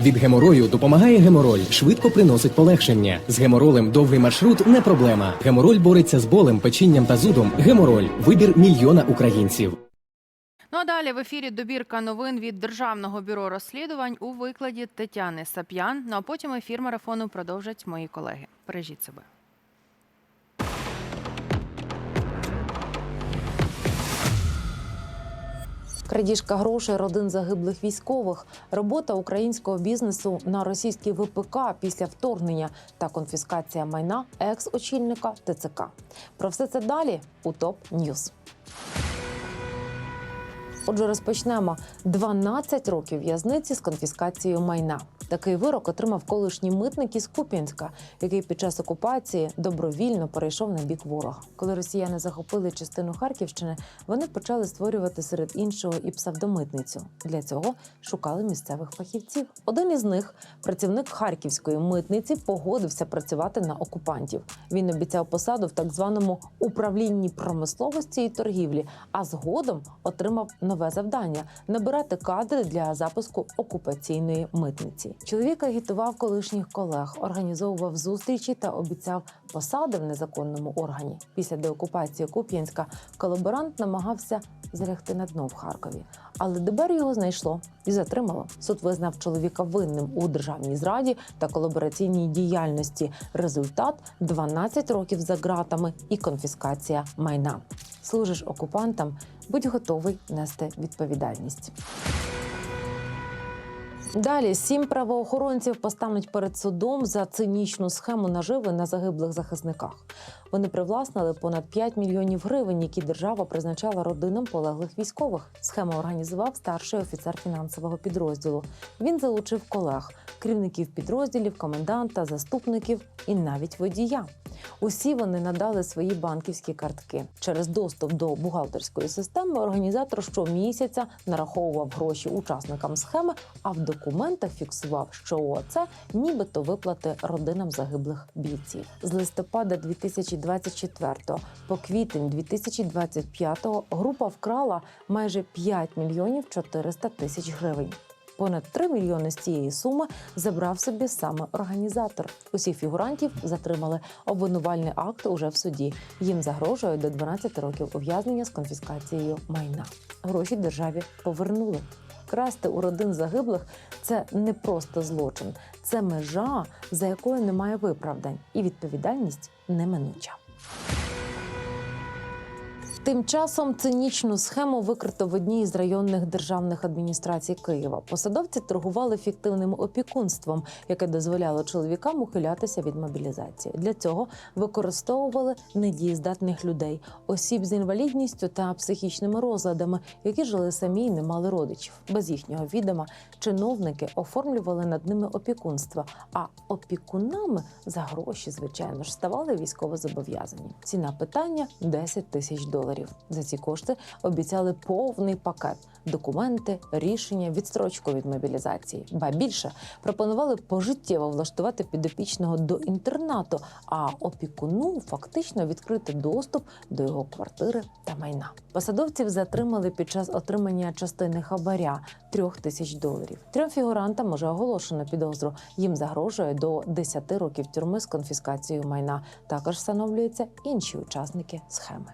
Від геморою допомагає гемороль, швидко приносить полегшення. З геморолем довгий маршрут не проблема. Гемороль бореться з болем, печінням та зудом. Гемороль вибір мільйона українців. Ну а далі в ефірі добірка новин від Державного бюро розслідувань у викладі Тетяни Сап'ян. Ну а потім ефір марафону продовжать мої колеги. Бережіть себе. Крадіжка грошей родин загиблих військових, робота українського бізнесу на російській ВПК після вторгнення та конфіскація майна екс-очільника ТЦК. Про все це далі у ТОП Ньюз. Отже, розпочнемо 12 років в'язниці з конфіскацією майна. Такий вирок отримав колишній митник із Куп'янська, який під час окупації добровільно перейшов на бік ворога. Коли росіяни захопили частину Харківщини, вони почали створювати серед іншого і псевдомитницю. Для цього шукали місцевих фахівців. Один із них, працівник харківської митниці, погодився працювати на окупантів. Він обіцяв посаду в так званому управлінні промисловості і торгівлі, а згодом отримав нове завдання набирати кадри для запуску окупаційної митниці. Чоловік агітував колишніх колег, організовував зустрічі та обіцяв посади в незаконному органі. Після деокупації Куп'янська колаборант намагався залягти на дно в Харкові, але ДБР його знайшло і затримало. Суд визнав чоловіка винним у державній зраді та колабораційній діяльності. Результат 12 років за ґратами і конфіскація майна. Служиш окупантам, будь готовий нести відповідальність. Далі сім правоохоронців постануть перед судом за цинічну схему наживи на загиблих захисниках. Вони привласнили понад 5 мільйонів гривень, які держава призначала родинам полеглих військових. Схему організував старший офіцер фінансового підрозділу. Він залучив колег, керівників підрозділів, коменданта, заступників і навіть водія. Усі вони надали свої банківські картки. Через доступ до бухгалтерської системи організатор щомісяця нараховував гроші учасникам схеми, а в документах фіксував, що це нібито виплати родинам загиблих бійців. З листопада 2024 по квітень 2025 група вкрала майже 5 мільйонів 400 тисяч гривень. Понад 3 мільйони з цієї суми забрав собі саме організатор. Усіх фігурантів затримали. Обвинувальний акт уже в суді. Їм загрожує до 12 років ув'язнення з конфіскацією майна. Гроші державі повернули. Красти у родин загиблих це не просто злочин, це межа, за якою немає виправдань, і відповідальність неминуча. Тим часом цинічну схему викрито в одній із районних державних адміністрацій Києва. Посадовці торгували фіктивним опікунством, яке дозволяло чоловікам ухилятися від мобілізації. Для цього використовували недієздатних людей, осіб з інвалідністю та психічними розладами, які жили самі і не мали родичів. Без їхнього відома чиновники оформлювали над ними опікунство. А опікунами за гроші, звичайно ж, ставали військовозобов'язані. Ціна питання 10 тисяч доларів. За ці кошти обіцяли повний пакет документи, рішення, відстрочку від мобілізації. Ба більше пропонували пожиттєво влаштувати підопічного до інтернату, а опікуну фактично відкрити доступ до його квартири та майна. Посадовців затримали під час отримання частини хабаря трьох тисяч доларів. Трьом фігурантам уже оголошено підозру. Їм загрожує до 10 років тюрми з конфіскацією майна. Також встановлюються інші учасники схеми.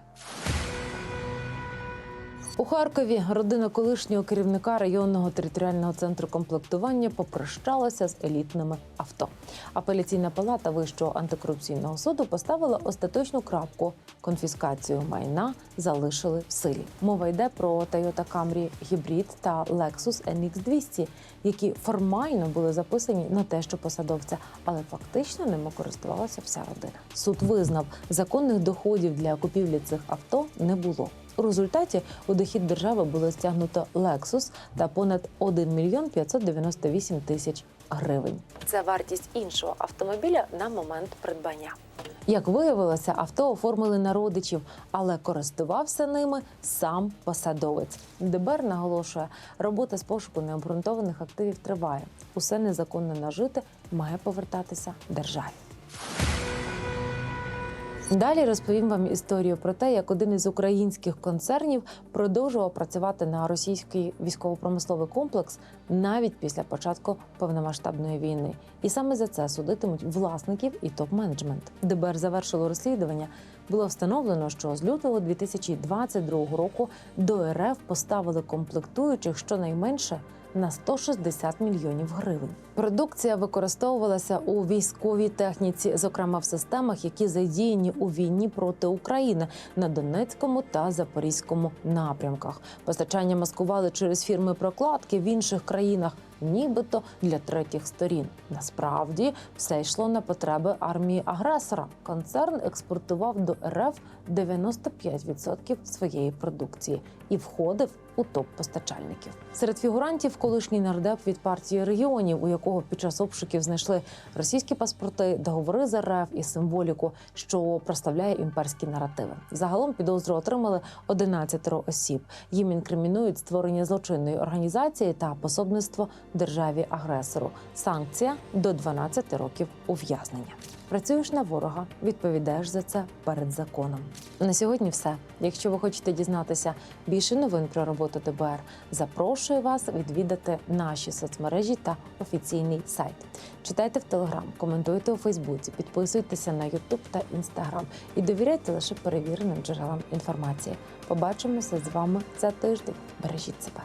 У Харкові родина колишнього керівника районного територіального центру комплектування попрощалася з елітними авто. Апеляційна палата Вищого антикорупційного суду поставила остаточну крапку. Конфіскацію майна залишили в силі. Мова йде про Toyota Camry Hybrid та Lexus NX 200 які формально були записані на те, що посадовця, але фактично ними користувалася вся родина. Суд визнав, законних доходів для купівлі цих авто не було. У результаті у дохід держави було стягнуто Lexus та понад 1 мільйон 598 тисяч гривень. Це вартість іншого автомобіля на момент придбання. Як виявилося, авто оформили на родичів, але користувався ними сам посадовець. ДБР наголошує, робота з пошуку необґрунтованих активів триває. Усе незаконно нажите має повертатися державі. Далі розповім вам історію про те, як один із українських концернів продовжував працювати на російський військово-промисловий комплекс навіть після початку повномасштабної війни. І саме за це судитимуть власників і топ-менеджмент. ДБР завершило розслідування. Було встановлено, що з лютого 2022 року до РФ поставили комплектуючих щонайменше на 160 мільйонів гривень. Продукція використовувалася у військовій техніці, зокрема в системах, які задіяні у війні проти України на Донецькому та Запорізькому напрямках. Постачання маскували через фірми прокладки в інших країнах, нібито для третіх сторін. Насправді все йшло на потреби армії агресора. Концерн експортував до РФ 95% своєї продукції і входив у топ постачальників. Серед фігурантів колишній нардеп від партії регіонів, у якого під час обшуків знайшли російські паспорти, договори з РФ і символіку, що проставляє імперські наративи. Загалом підозру отримали 11 осіб. Їм інкримінують створення злочинної організації та пособництво державі агресору. Санкція до 12 років ув'язнення. Працюєш на ворога, відповідаєш за це перед законом. На сьогодні все. Якщо ви хочете дізнатися більше новин про роботу ДБР, запрошую вас відвідати наші соцмережі та офіційний сайт. Читайте в Телеграм, коментуйте у Фейсбуці, підписуйтеся на Ютуб та Інстаграм і довіряйте лише перевіреним джерелам інформації. Побачимося з вами за тиждень. Бережіть себе.